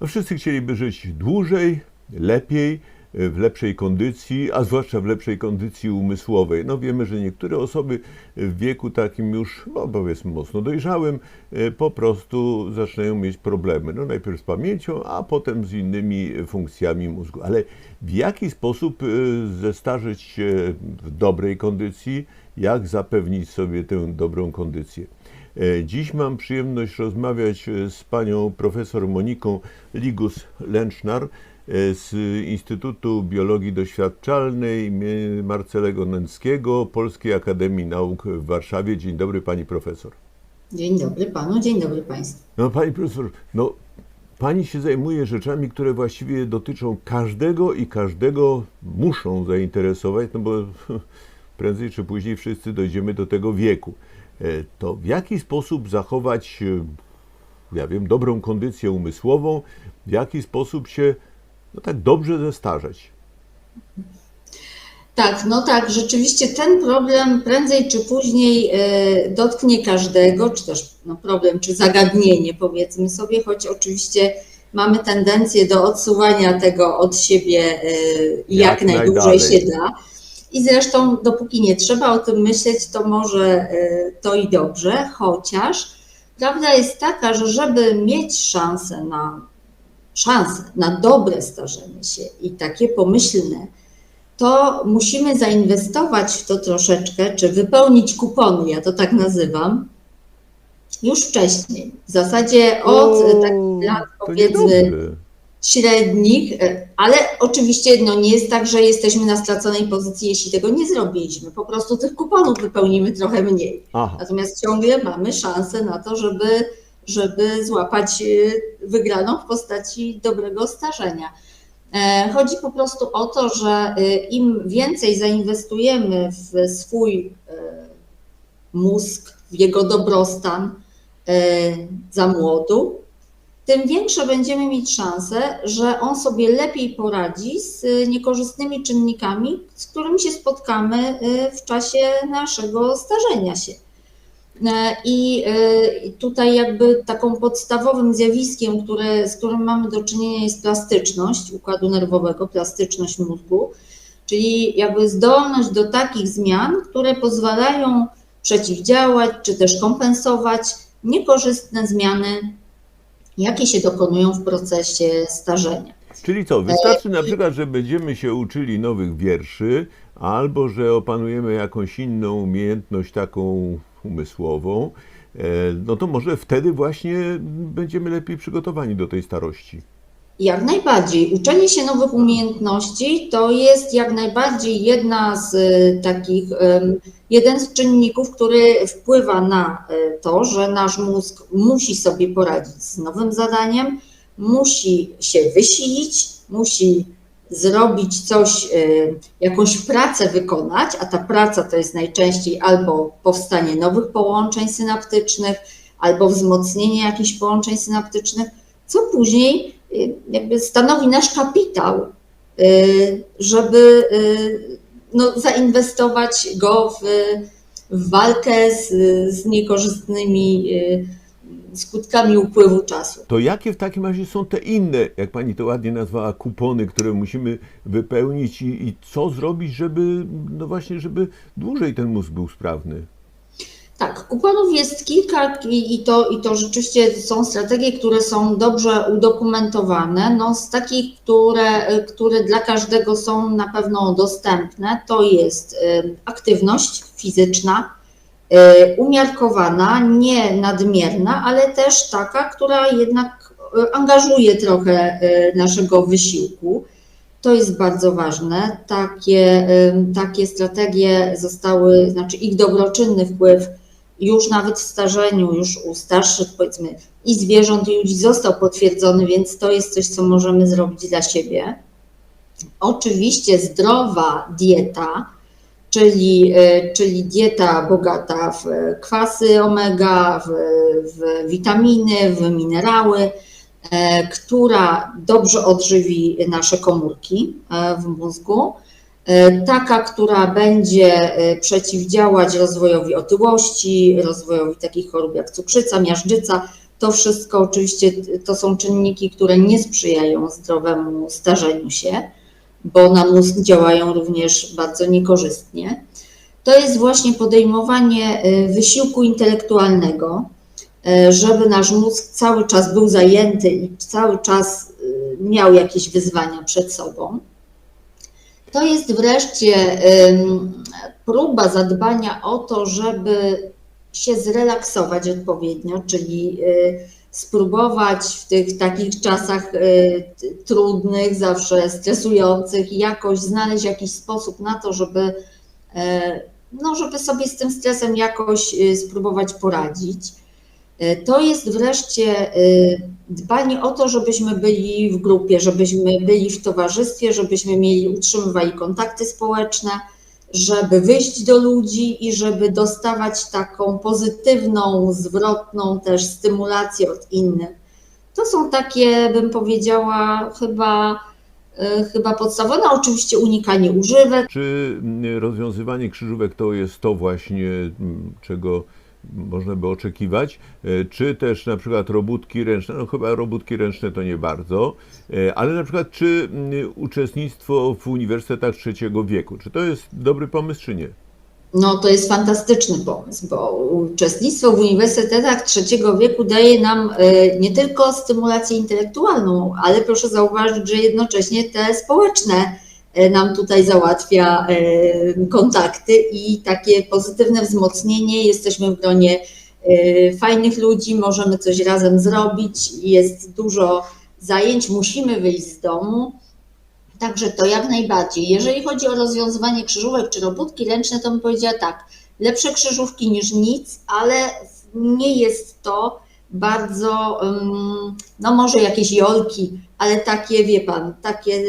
No wszyscy chcieliby żyć dłużej, lepiej, w lepszej kondycji, a zwłaszcza w lepszej kondycji umysłowej. No wiemy, że niektóre osoby w wieku takim już, no powiedzmy mocno dojrzałym, e, po prostu zaczynają mieć problemy. No najpierw z pamięcią, a potem z innymi funkcjami mózgu. Ale w jaki sposób e, zestarzeć się w dobrej kondycji? Jak zapewnić sobie tę dobrą kondycję? E, Dziś mam przyjemność rozmawiać e, z panią profesor Moniką Ligus-Lęcznar e, z Instytutu Biologii Doświadczalnej. Marcelego Nęckiego Polskiej Akademii Nauk w Warszawie. Dzień dobry pani profesor. Dzień dobry panu, dzień dobry państwu. No pani profesor, no pani się zajmuje rzeczami, które właściwie dotyczą każdego i każdego muszą zainteresować, no bo prędzej czy później wszyscy dojdziemy do tego wieku. E, To w jaki sposób zachować, e, ja wiem, dobrą kondycję umysłową, w jaki sposób się no tak dobrze zestarzeć? Tak, no tak, rzeczywiście ten problem prędzej czy później e, dotknie każdego, czy też no problem, czy zagadnienie powiedzmy sobie, choć oczywiście mamy tendencję do odsuwania tego od siebie jak, Jak najdłużej się da. I zresztą dopóki nie trzeba o tym myśleć, to może e, to i dobrze, chociaż prawda jest taka, że żeby mieć szansę na szansę na dobre starzenie się i takie pomyślne, to musimy zainwestować w to troszeczkę, czy wypełnić kupony, ja to tak nazywam, już wcześniej. W zasadzie od O, takich lat powiedzmy. Średnich, e, ale oczywiście no, nie jest tak, że jesteśmy na straconej pozycji, jeśli tego nie zrobiliśmy. Po prostu tych kuponów wypełnimy trochę mniej. Aha, Natomiast ciągle mamy szansę na to, żeby, żeby złapać y, wygraną w postaci dobrego starzenia. E, Chodzi po prostu o to, że im więcej zainwestujemy w swój e, mózg, w jego dobrostan e, za młodu, tym większe będziemy mieć szanse, że on sobie lepiej poradzi z y, niekorzystnymi czynnikami, z którymi się spotkamy y, w czasie naszego starzenia się. E, I y, tutaj jakby taką podstawowym zjawiskiem, które, z którym mamy do czynienia jest plastyczność układu nerwowego, plastyczność mózgu, czyli jakby zdolność do takich zmian, które pozwalają przeciwdziałać czy też kompensować niekorzystne zmiany, jakie się dokonują w procesie starzenia. czyli co, wystarczy na przykład, że będziemy się uczyli nowych wierszy, albo że opanujemy jakąś inną umiejętność taką umysłową, e, no to może wtedy właśnie będziemy lepiej przygotowani do tej starości. Jak najbardziej. Uczenie się nowych umiejętności to jest jak najbardziej jedna z y, takich, jeden z czynników, który wpływa na y, to, że nasz mózg musi sobie poradzić z nowym zadaniem, musi się wysilić, musi zrobić coś, y, jakąś pracę wykonać, a ta praca to jest najczęściej albo powstanie nowych połączeń synaptycznych, albo wzmocnienie jakichś połączeń synaptycznych, co później jakby stanowi nasz kapitał, y, żeby y, no, zainwestować go w, w walkę z, z niekorzystnymi y, skutkami upływu czasu. To jakie w takim razie są te inne, jak pani to ładnie nazwała, kupony, które musimy wypełnić i, i co zrobić, żeby, no właśnie, żeby dłużej ten mózg był sprawny? Tak, kuponów jest kilka i, to, i to rzeczywiście są strategie, które są dobrze udokumentowane. No, z takich, które, które dla każdego są na pewno dostępne, to jest y, aktywność fizyczna, y, umiarkowana, nie nadmierna, ale też taka, która jednak y, angażuje trochę naszego wysiłku. To jest bardzo ważne. Takie, takie strategie zostały, znaczy ich dobroczynny wpływ już nawet w starzeniu, już u starszych powiedzmy i zwierząt, i ludzi został potwierdzony, więc to jest coś, co możemy zrobić dla siebie. Oczywiście zdrowa dieta, czyli, y, czyli dieta bogata w kwasy omega, w, w witaminy, w minerały, e, która dobrze odżywi nasze komórki e, w mózgu. E, Taka, która będzie e, przeciwdziałać rozwojowi otyłości, rozwojowi takich chorób jak cukrzyca, miażdżyca, To wszystko oczywiście to są czynniki, które nie sprzyjają zdrowemu starzeniu się, bo na mózg działają również bardzo niekorzystnie. To jest właśnie podejmowanie y, wysiłku intelektualnego, żeby nasz mózg cały czas był zajęty i cały czas miał jakieś wyzwania przed sobą. To jest wreszcie próba zadbania o to, żeby się zrelaksować odpowiednio, czyli y, spróbować w tych takich czasach y, trudnych, zawsze stresujących, jakoś znaleźć jakiś sposób na to, żeby, e, no, żeby sobie z tym stresem jakoś y, spróbować poradzić. E, To jest wreszcie y, dbanie o to, żebyśmy byli w grupie, żebyśmy byli w towarzystwie, żebyśmy mieli, utrzymywali kontakty społeczne, żeby wyjść do ludzi i żeby dostawać taką pozytywną, zwrotną też stymulację od innych. To są takie, bym powiedziała, chyba, y, chyba podstawowe. No, oczywiście unikanie używek, Czy mm, rozwiązywanie krzyżówek to jest to właśnie, mm, czego można by oczekiwać? E, Czy też na przykład robótki ręczne? No chyba robótki ręczne to nie bardzo, E, ale na przykład czy uczestnictwo w uniwersytetach trzeciego wieku, czy to jest dobry pomysł, czy nie? No to jest fantastyczny pomysł, bo uczestnictwo w uniwersytetach trzeciego wieku daje nam e, nie tylko stymulację intelektualną, ale proszę zauważyć, że jednocześnie te społeczne nam tutaj załatwia e, kontakty i takie pozytywne wzmocnienie. Jesteśmy w gronie e, fajnych ludzi, możemy coś razem zrobić, jest dużo zajęć, musimy wyjść z domu. Także to jak najbardziej. Jeżeli chodzi o rozwiązywanie krzyżówek czy robótki ręczne, to bym powiedziała tak, lepsze krzyżówki niż nic, ale nie jest to bardzo, no może jakieś jolki, ale takie, wie pan, takie,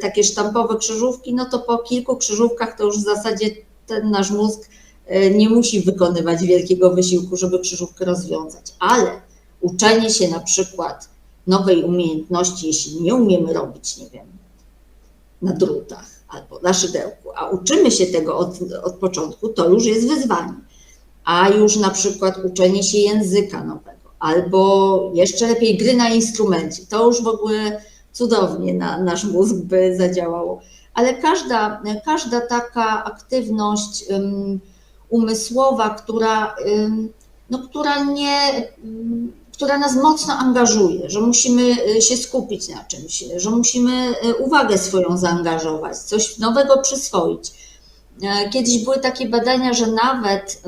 takie sztampowe krzyżówki, no to po kilku krzyżówkach to już w zasadzie ten nasz mózg y, nie musi wykonywać wielkiego wysiłku, żeby krzyżówkę rozwiązać. Ale uczenie się na przykład nowej umiejętności, jeśli nie umiemy robić, nie wiem, na drutach albo na szydełku, a uczymy się tego od, od początku, to już jest wyzwanie. A już na przykład uczenie się języka nowego, albo jeszcze lepiej gry na instrumencie, to już w ogóle cudownie na nasz mózg by zadziałało. Ale każda, każda taka aktywność ym, umysłowa, która, ym, no, która nie, ym, która nas mocno angażuje, że musimy y, się skupić na czymś, że musimy y, uwagę swoją zaangażować, coś nowego przyswoić. E, Kiedyś były takie badania, że nawet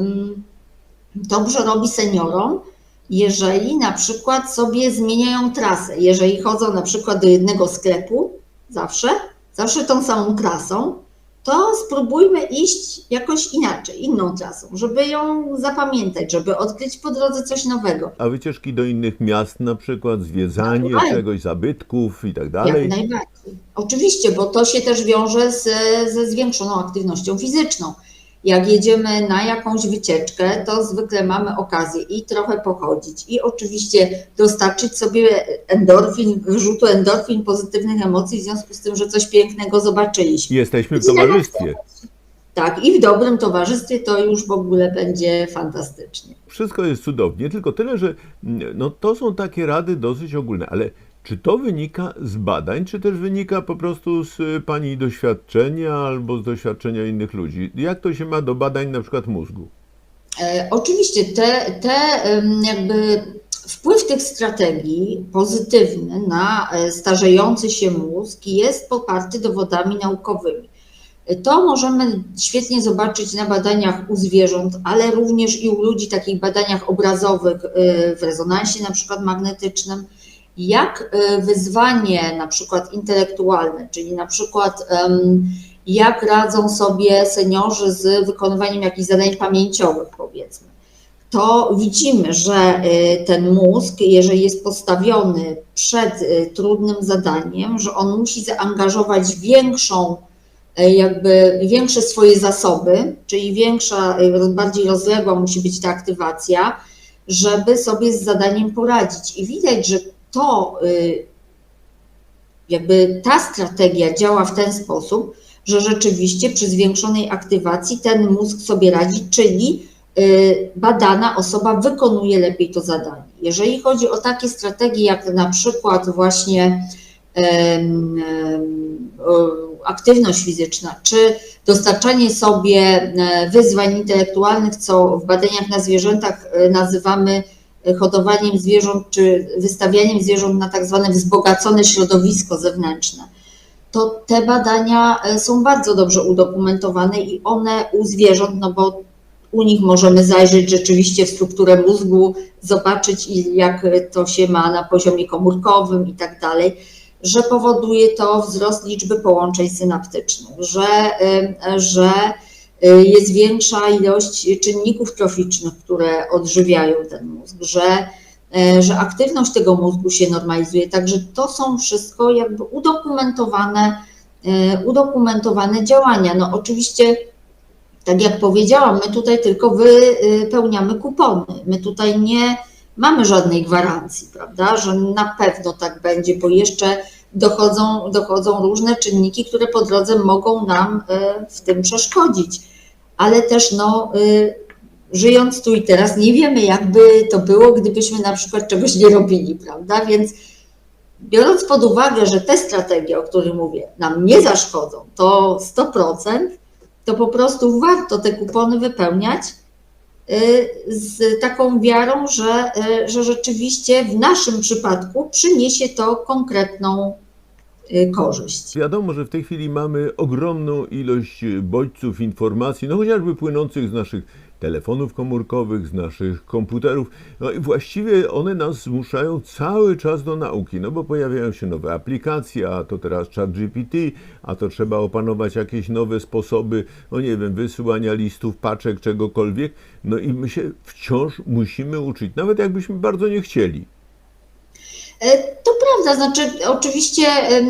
dobrze robi seniorom, jeżeli na przykład sobie zmieniają trasę, jeżeli chodzą na przykład do jednego sklepu, zawsze, zawsze tą samą trasą, to spróbujmy iść jakoś inaczej, inną trasą, żeby ją zapamiętać, żeby odkryć po drodze coś nowego. A wycieczki do innych miast na przykład, zwiedzanie czegoś, zabytków i tak Jak dalej? najbardziej. Oczywiście, bo to się też wiąże z, ze zwiększoną aktywnością fizyczną. Jak jedziemy na jakąś wycieczkę, to zwykle mamy okazję i trochę pochodzić, i oczywiście dostarczyć sobie endorfin, wyrzutu endorfin, pozytywnych emocji, w związku z tym, że coś pięknego zobaczyliśmy. Jesteśmy w towarzystwie. Tak, i w dobrym towarzystwie to już w ogóle będzie fantastycznie. Wszystko jest cudownie, tylko tyle, że mm, no, to są takie rady dosyć ogólne, ale czy to wynika z badań, czy też wynika po prostu z y, Pani doświadczenia albo z doświadczenia innych ludzi? Jak to się ma do badań na przykład mózgu? E, Oczywiście te, te jakby wpływ tych strategii pozytywny na e, starzejący się mózg jest poparty dowodami naukowymi. E, To możemy świetnie zobaczyć na badaniach u zwierząt, ale również i u ludzi, takich badaniach obrazowych e, w rezonansie na przykład magnetycznym, jak e, wyzwanie na przykład intelektualne, czyli na przykład jak radzą sobie seniorzy z wykonywaniem jakichś zadań pamięciowych, powiedzmy. To widzimy, że y, ten mózg, jeżeli jest postawiony przed y, trudnym zadaniem, że on musi zaangażować większą, jakby większe swoje zasoby, czyli większa, bardziej rozległa musi być ta aktywacja, żeby sobie z zadaniem poradzić. I widać, że to, y, jakby ta strategia działa w ten sposób, że rzeczywiście przy zwiększonej aktywacji ten mózg sobie radzi, czyli y, badana osoba wykonuje lepiej to zadanie. Jeżeli chodzi o takie strategie, jak na przykład właśnie aktywność fizyczna, czy dostarczanie sobie e, wyzwań intelektualnych, co w badaniach na zwierzętach e, nazywamy hodowaniem zwierząt, czy wystawianiem zwierząt na tak zwane wzbogacone środowisko zewnętrzne, to te badania e, są bardzo dobrze udokumentowane i one u zwierząt, no bo u nich możemy zajrzeć rzeczywiście w strukturę mózgu, zobaczyć jak to się ma na poziomie komórkowym i tak dalej, że powoduje to wzrost liczby połączeń synaptycznych, że, y, że jest większa ilość czynników troficznych, które odżywiają ten mózg, że, y, że aktywność tego mózgu się normalizuje. Także to są wszystko jakby udokumentowane, y, udokumentowane działania. No oczywiście tak jak powiedziałam, my tutaj tylko wypełniamy kupony. My tutaj nie mamy żadnej gwarancji, prawda, że na pewno tak będzie, bo jeszcze dochodzą, dochodzą różne czynniki, które po drodze mogą nam e, w tym przeszkodzić. Ale też no, e, żyjąc tu i teraz, nie wiemy, jakby to było, gdybyśmy na przykład czegoś nie robili, prawda? Więc biorąc pod uwagę, że te strategie, o których mówię, nam nie zaszkodzą, to 100%, to po prostu warto te kupony wypełniać z taką wiarą, że, y, że rzeczywiście w naszym przypadku przyniesie to konkretną y, korzyść. Wiadomo, że w tej chwili mamy ogromną ilość bodźców, informacji, no chociażby płynących z naszych telefonów komórkowych, z naszych komputerów. No i właściwie one nas zmuszają cały czas do nauki, no bo pojawiają się nowe aplikacje, a to teraz ChatGPT, a to trzeba opanować jakieś nowe sposoby, no nie wiem, wysyłania listów, paczek, czegokolwiek. No i my się wciąż musimy uczyć, nawet jakbyśmy bardzo nie chcieli. E, To prawda, znaczy oczywiście e,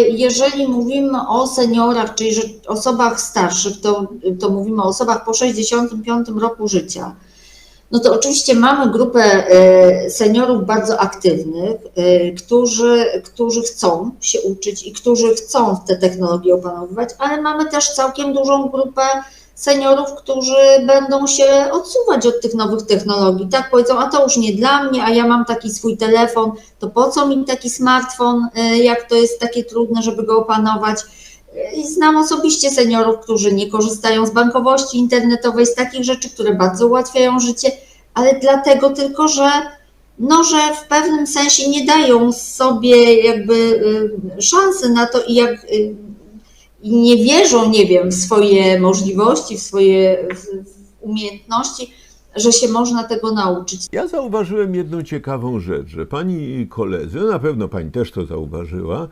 jeżeli mówimy o seniorach, czyli osobach starszych, to, to mówimy o osobach po 65 roku życia. No to oczywiście mamy grupę e, seniorów bardzo aktywnych, e, którzy, którzy chcą się uczyć i którzy chcą te technologie opanowywać, ale mamy też całkiem dużą grupę seniorów, którzy będą się odsuwać od tych nowych technologii. Tak powiedzą, a to już nie dla mnie, a ja mam taki swój telefon, to po co mi taki smartfon, e, jak to jest takie trudne, żeby go opanować. I znam osobiście seniorów, którzy nie korzystają z bankowości internetowej, z takich rzeczy, które bardzo ułatwiają życie, ale dlatego tylko, że no, że w pewnym sensie nie dają sobie jakby y, szansy na to i jak y, nie wierzą, nie wiem, w swoje możliwości, w swoje umiejętności, że się można tego nauczyć. Ja zauważyłem jedną ciekawą rzecz, że pani koledzy, no na pewno pani też to zauważyła,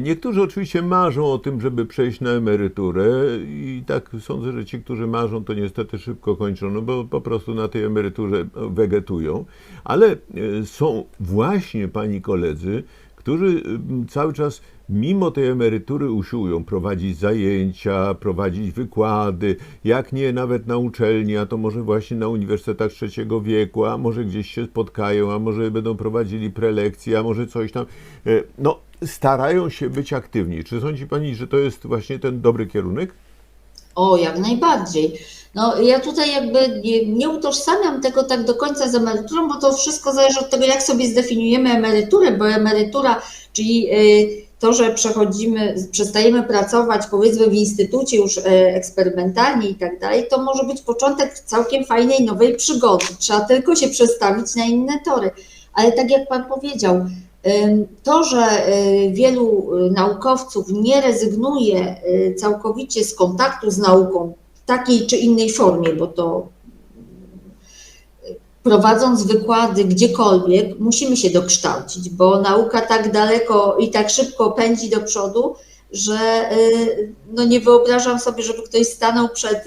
niektórzy oczywiście marzą o tym, żeby przejść na emeryturę i tak sądzę, że ci, którzy marzą, to niestety szybko kończą, no bo po prostu na tej emeryturze wegetują, ale e, są właśnie pani koledzy, którzy cały czas mimo tej emerytury usiłują prowadzić zajęcia, prowadzić wykłady, jak nie nawet na uczelni, a to może właśnie na uniwersytetach trzeciego wieku, a może gdzieś się spotkają, a może będą prowadzili prelekcje, a może coś tam. E, No, starają się być aktywni. Czy sądzi Pani, że to jest właśnie ten dobry kierunek? O, jak najbardziej. No, ja tutaj jakby nie, nie utożsamiam tego tak do końca z emeryturą, bo to wszystko zależy od tego, jak sobie zdefiniujemy emeryturę, bo emerytura, czyli y, to, że przechodzimy, przestajemy pracować powiedzmy w instytucie już y, eksperymentalnie i tak dalej, to może być początek całkiem fajnej nowej przygody. Trzeba tylko się przestawić na inne tory. Ale tak jak Pan powiedział, to, że y, wielu y, naukowców nie rezygnuje y, całkowicie z kontaktu z nauką w takiej czy innej formie, bo to prowadząc wykłady gdziekolwiek, musimy się dokształcić, bo nauka tak daleko i tak szybko pędzi do przodu, że no nie wyobrażam sobie, żeby ktoś stanął przed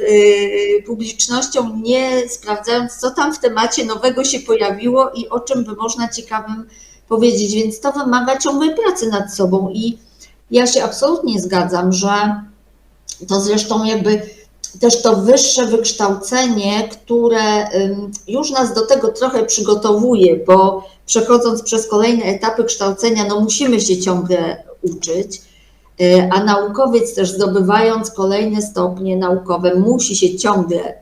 publicznością, nie sprawdzając, co tam w temacie nowego się pojawiło i o czym by można ciekawym powiedzieć. Więc to wymaga ciągłej pracy nad sobą i ja się absolutnie zgadzam, że to zresztą jakby też to wyższe wykształcenie, które już nas do tego trochę przygotowuje, bo przechodząc przez kolejne etapy kształcenia, no musimy się ciągle uczyć, y, a naukowiec też zdobywając kolejne stopnie naukowe musi się ciągle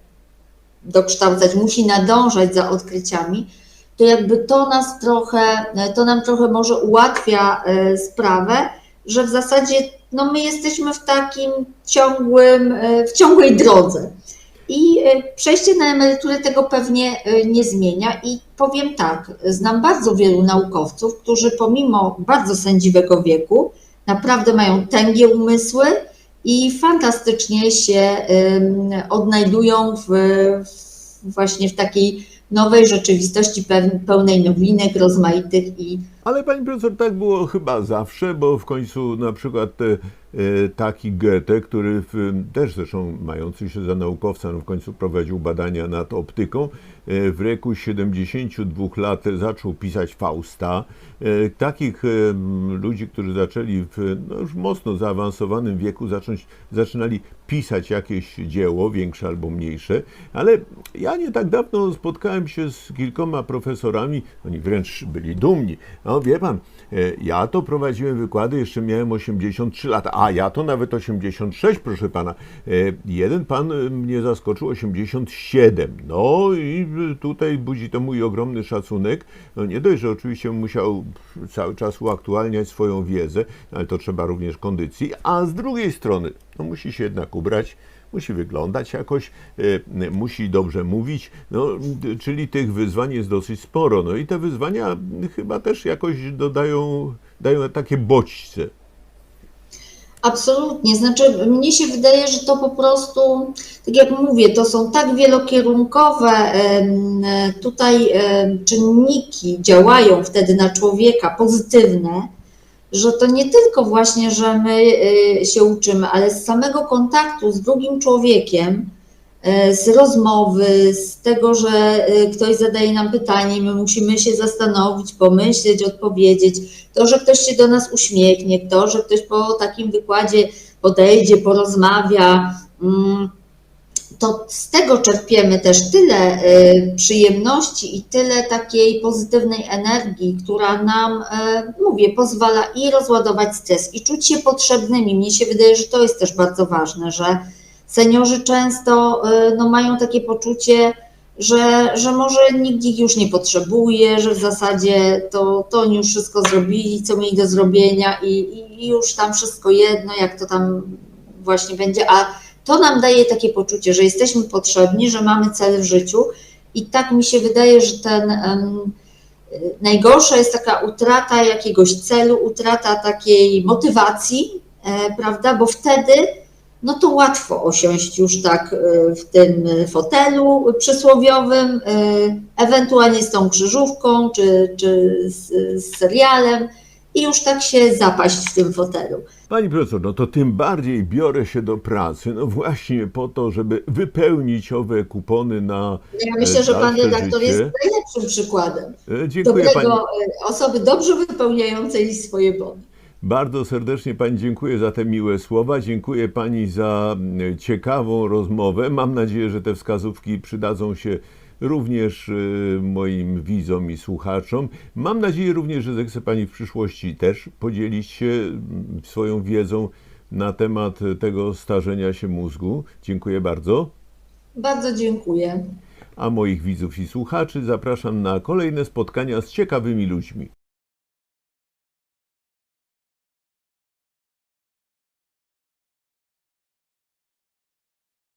dokształcać, musi nadążać za odkryciami, to jakby to nas trochę, to nam trochę może ułatwia e, sprawę, że w zasadzie no my jesteśmy w takim ciągłym, e, w ciągłej drodze. I e, przejście na emeryturę tego pewnie nie zmienia. I powiem tak, znam bardzo wielu naukowców, którzy pomimo bardzo sędziwego wieku naprawdę mają tęgie umysły i fantastycznie się odnajdują w właśnie w takiej nowej rzeczywistości peł- pełnej nowinek, rozmaitych i Ale pani profesor, tak było chyba zawsze, bo w końcu na przykład e, e, taki Goethe, który w, też zresztą mający się za naukowca, no w końcu prowadził badania nad optyką, e, w wieku 72 lat zaczął pisać Fausta. E, Takich ludzi, którzy zaczęli w no już mocno zaawansowanym wieku zacząć, zaczynali pisać jakieś dzieło, większe albo mniejsze, ale ja nie tak dawno spotkałem się z kilkoma profesorami, oni wręcz byli dumni. No wie pan, e, ja to prowadziłem wykłady, jeszcze miałem 83 lata, a ja to nawet 86, proszę pana. E, Jeden pan e, mnie zaskoczył 87. No i tutaj budzi to mój ogromny szacunek. No nie dość, że oczywiście musiał cały czas uaktualniać swoją wiedzę, ale to trzeba również kondycji, a z drugiej strony no musi się jednak ubrać, musi wyglądać jakoś, e, musi dobrze mówić, no, czyli tych wyzwań jest dosyć sporo. No i te wyzwania chyba też jakoś dodają, dają takie bodźce. Absolutnie. Znaczy, mnie się wydaje, że to po prostu, tak jak mówię, to są tak wielokierunkowe tutaj czynniki działają wtedy na człowieka pozytywne, że to nie tylko właśnie, że my y, się uczymy, ale z samego kontaktu z drugim człowiekiem, y, z rozmowy, z tego, że y, ktoś zadaje nam pytanie, my musimy się zastanowić, pomyśleć, odpowiedzieć. To, że ktoś się do nas uśmiechnie, to, że ktoś po takim wykładzie podejdzie, porozmawia, mm, to z tego czerpiemy też tyle y, przyjemności i tyle takiej pozytywnej energii, która nam, y, mówię, pozwala i rozładować stres, i czuć się potrzebnymi. Mnie się wydaje, że to jest też bardzo ważne, że seniorzy często y, no, mają takie poczucie, że, że może nikt ich już nie potrzebuje, że w zasadzie to, to oni już wszystko zrobili, co mieli do zrobienia i, i już tam wszystko jedno, jak to tam właśnie będzie, a to nam daje takie poczucie, że jesteśmy potrzebni, że mamy cel w życiu i tak mi się wydaje, że ten y, najgorsza jest taka utrata jakiegoś celu, utrata takiej motywacji, e, prawda, bo wtedy no to łatwo osiąść już tak y, w tym fotelu przysłowiowym, y, ewentualnie z tą krzyżówką czy, czy z, z serialem i już tak się zapaść w tym fotelu. Pani profesor, no to tym bardziej biorę się do pracy, no właśnie po to, żeby wypełnić owe kupony na Ja myślę, że pan dalsze redaktor życie. jest najlepszym przykładem E, Dziękuję pani. dobrego y, osoby dobrze wypełniającej swoje bony. Bardzo serdecznie Pani dziękuję za te miłe słowa. Dziękuję Pani za ciekawą rozmowę. Mam nadzieję, że te wskazówki przydadzą się również y, moim widzom i słuchaczom. Mam nadzieję również, że zechce Pani w przyszłości też podzielić się mm, swoją wiedzą na temat tego starzenia się mózgu. Dziękuję bardzo. Bardzo dziękuję. A moich widzów i słuchaczy zapraszam na kolejne spotkania z ciekawymi ludźmi.